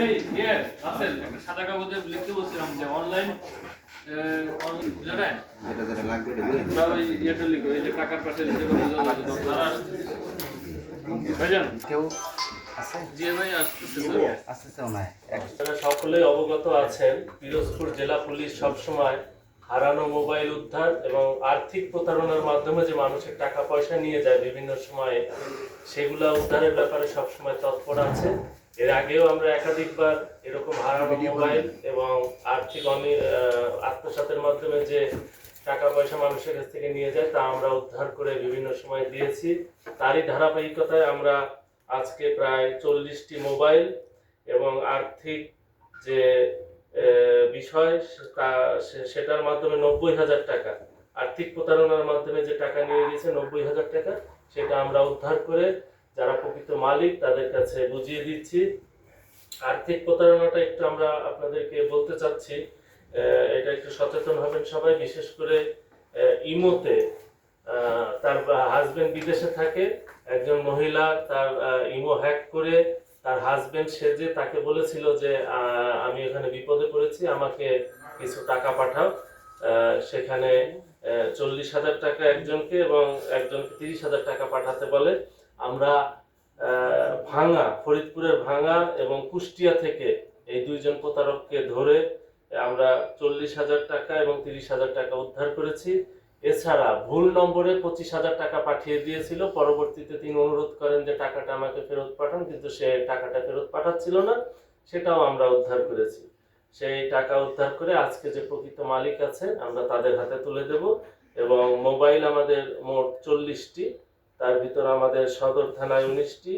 এই ইয়ে একটা সাদা কাগজে লিখতে বলছিলাম যে অনলাইন সকলেই অবগত আছেন পিরোজপুর জেলা পুলিশ সবসময় হারানো মোবাইল উদ্ধার এবং আর্থিক প্রতারণার মাধ্যমে যে মানুষের টাকা পয়সা নিয়ে যায় বিভিন্ন সময়ে সেগুলা উদ্ধারের ব্যাপারে সবসময় তৎপর আছে। এর আগেও আমরা একাধিকবার এরকম হারানো মোবাইল এবং আর্থিক অনি আত্মসাতের মাধ্যমে যে টাকা পয়সা মানুষের কাছ থেকে নিয়ে যায় তা আমরা উদ্ধার করে বিভিন্ন সময় দিয়েছি। তারই ধারাবাহিকতায় আমরা আজকে প্রায় চল্লিশটি মোবাইল এবং আর্থিক যে বিষয় তা- সে- সেটার মাধ্যমে নব্বই হাজার টাকা আর্থিক প্রতারণার মাধ্যমে যে টাকা নিয়ে গেছে নব্বই হাজার টাকা সেটা আমরা উদ্ধার করে যারা প্রকৃত মালিক, তাদের কাছে বুঝিয়ে দিচ্ছি। আর্থিক প্রতারণাটা একটু আমরা আপনাদেরকে বলতে চাচ্ছি। এটা একটু সচেতন হবেন সবাই, বিশেষ করে ইমোতে তার হাজবেন্ড বিদেশে থাকে, একজন মহিলা তার ইমো হ্যাক করে তার হাজবেন্ড সেজে তাকে বলেছিল যে আমি এখানে বিপদে পড়েছি, আমাকে কিছু টাকা পাঠাও। সেখানে চল্লিশ হাজার টাকা একজনকে এবং একজনকে তিরিশ হাজার টাকা পাঠাতে বলে। আমরা ভাঙা ফরিদপুরের ভাঙা এবং কুষ্টিয়া থেকে এই দুইজন প্রতারককে ধরে আমরা চল্লিশ হাজার টাকা এবং তিরিশ হাজার টাকা উদ্ধার করেছি। এছাড়া ভুল নম্বরে পঁচিশ হাজার টাকা পাঠিয়ে দিয়েছিল। পরবর্তীতে তিনি অনুরোধ করেন যে টাকাটা আমাকে ফেরত পাঠান, কিন্তু সে টাকাটা ফেরত পাঠাচ্ছিল না। সেটাও আমরা উদ্ধার করেছি। সেই টাকা উদ্ধার করে আজকে যে প্রকৃত মালিক আছে, আমরা তাদের হাতে তুলে দেব এবং মোবাইল আমাদের মোট চল্লিশটি। তার ভিতর আমাদের সদর থানায় উনিশটি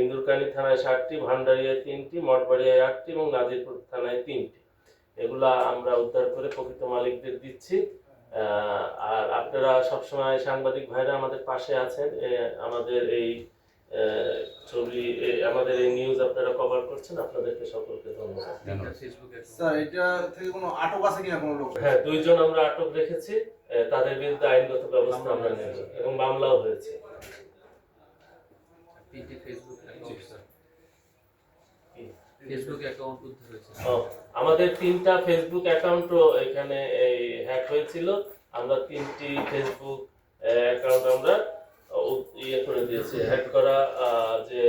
ইন্দুরকানী থানায় ষাটটি ভান্ডারিয়ায় তিনটি মঠবাড়িয়ায় আটটি এবং নাজিরপুর থানায় তিনটি। এগুলা আমরা উদ্ধার করে প্রকৃত মালিকদের দিচ্ছি। আর আপনারা সবসময় সাংবাদিক ভাইরা আমাদের পাশে আছেন। আমাদের এই ছবি আমাদের এই নিউজ আপনারা কভার করছেন। আপনাদেরকে সকলকে ধন্যবাদ। স্যার এটা থেকে কোনো আটক আছে কিনা কোনো লোক? হ্যাঁ দুইজন আমরা আটক রেখেছি। তাদের বিরুদ্ধে আইনগত ব্যবস্থা আমরা নেব এবং মামলাও হয়েছে। ফেসবুক অ্যাকাউন্ট ফেসবুক অ্যাকাউন্ট উদ্ধার হয়েছে। ও, আমাদের তিনটা ফেসবুক অ্যাকাউন্টও এখানে এই হ্যাক হয়েছিল। আমরা তিনটি ফেসবুক অ্যাকাউন্ট আমরা ইয়ে করে দিয়েছি। হ্যাক করা আহ, যে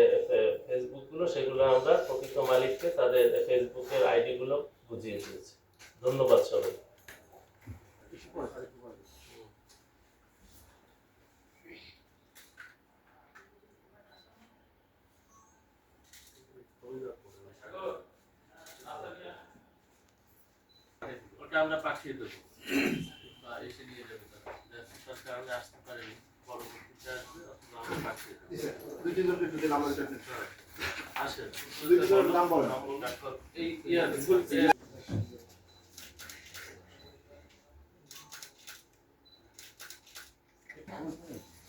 ফেসবুকগুলো সেগুলো আমরা প্রকৃত মালিককে তাদের ফেসবুকের আইডি গুলো বুঝিয়ে দিয়েছি। ধন্যবাদ সবাই ওটা আমরা পাঠিয়ে দেবো। বা এসে নিয়ে যাবে তারা। কারণে আসতে পারেনি পরবর্তীতে আসবে অথবা আমরা পাঠিয়ে দেবো। আসেন। এই ইয়া আমার লাগবে মোবাইলটা লাগবে জি স্যার আটটা দেন স্যার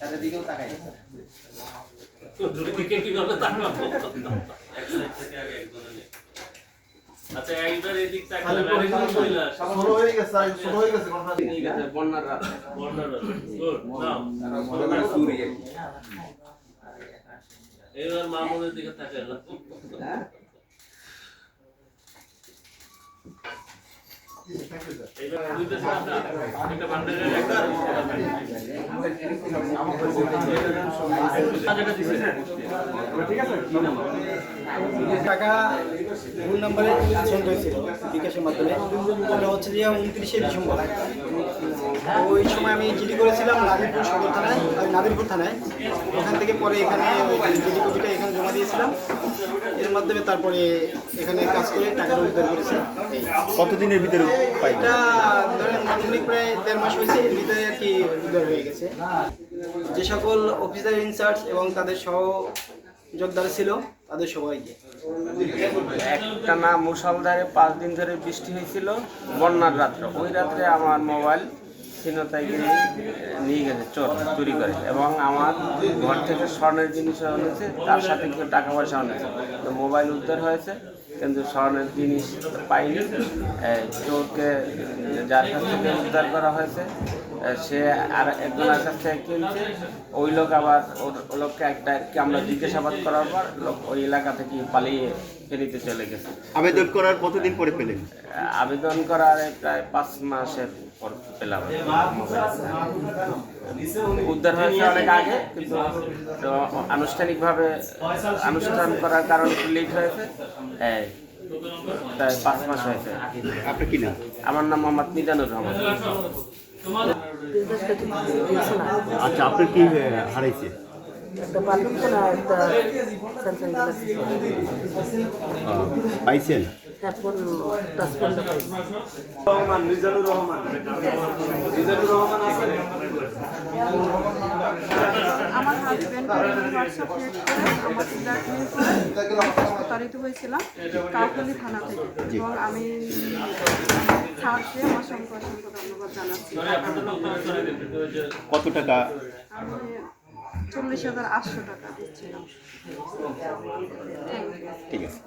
তাদের দিকেও তাকাই। দুটো দিকে কীভাবে তাকাবো? এক সাইড থেকে আগে একজনে আচ্ছা একবার এদিক তাকালে হয়ে গেছে হয়ে গেছে বন্যার রাত। বর্ণনা গুড নাও বন্যার চুরি এবার মামুনের দিকে থ্যাংক টাকা ভুল নাম্বারে সেন্ড হয়েছিল বিকাশের মাধ্যমে। ওটা হচ্ছে যে উনত্রিশে ডিসেম্বর। ওই সময় আমি জিডি করেছিলাম নাদিরপুর সদর থানায়, নাদিরপুর থানায়। ওখান থেকে পরে এখানে জিডি কপিটা এখানে জমা দিয়েছিলাম। এর মাধ্যমে তারপরে এখানে কাজ করে টাকা রোজগার করেছে। কতদিনের ভিতরে পাই এটা ধরেন প্রায় দেড় মাস হয়েছে এর ভিতরে আর কি উদ্ধার হয়ে গেছে। যে সকল অফিসার ইনচার্জ এবং তাদের সহ যোগদার ছিল তাদের সবাইকে। একটা না মুসলধারে পাঁচ দিন ধরে বৃষ্টি হয়েছিল বন্যার রাত্রে। ওই রাত্রে আমার মোবাইল ছিনতাই গিয়ে নিয়ে গেছে, চোর, চুরি করে। এবং আমার ঘর থেকে স্বর্ণের জিনিস এনেছে তার সাথে কিছু টাকা পয়সা এনেছে তো মোবাইল উদ্ধার হয়েছে, কিন্তু স্বর্ণের জিনিস পাইনি। চোরকে, যার কাছ থেকে উদ্ধার করা হয়েছে সে আর একজনের কাছ থেকে কিনছে। ওই লোক আবার, ওর লোককে একটা আমরা জিজ্ঞাসাবাদ করার পর, লোক ওই এলাকা থেকে পালিয়ে ফেরিতে চলে গেছে। আবেদন করার কতদিন পরে পেলেন? আবেদন করার প্রায় পাঁচ মাসের পর পেলাম। উদ্ধার হয়েছে অনেক আগে কিন্তু তো আনুষ্ঠানিকভাবে অনুষ্ঠান করার কারণ লেট হয়েছে। হ্যাঁ প্রায় পাঁচ মাস হয়েছে। আপনার কি নাম? আমার নাম মোহাম্মদ মিজানুর রহমান। আচ্ছা আপনার কি হারাইছে? একটা বাথরুম ফোন আর একটা স্যামসাং গ্যালাক্সি আহ, পাইছেন ফোন টাচ ফোনটা আমার হাজব্যান্ড হোয়াটসঅ্যাপ প্রতারিত হয়েছিলাম কাউখালী থানা থেকে। এবং আমি অসংখ্য অসংখ্য ধন্যবাদ জানাচ্ছি। কত টাকা? আমি চল্লিশ হাজার আটশো টাকা দিচ্ছিলাম। ঠিক আছে।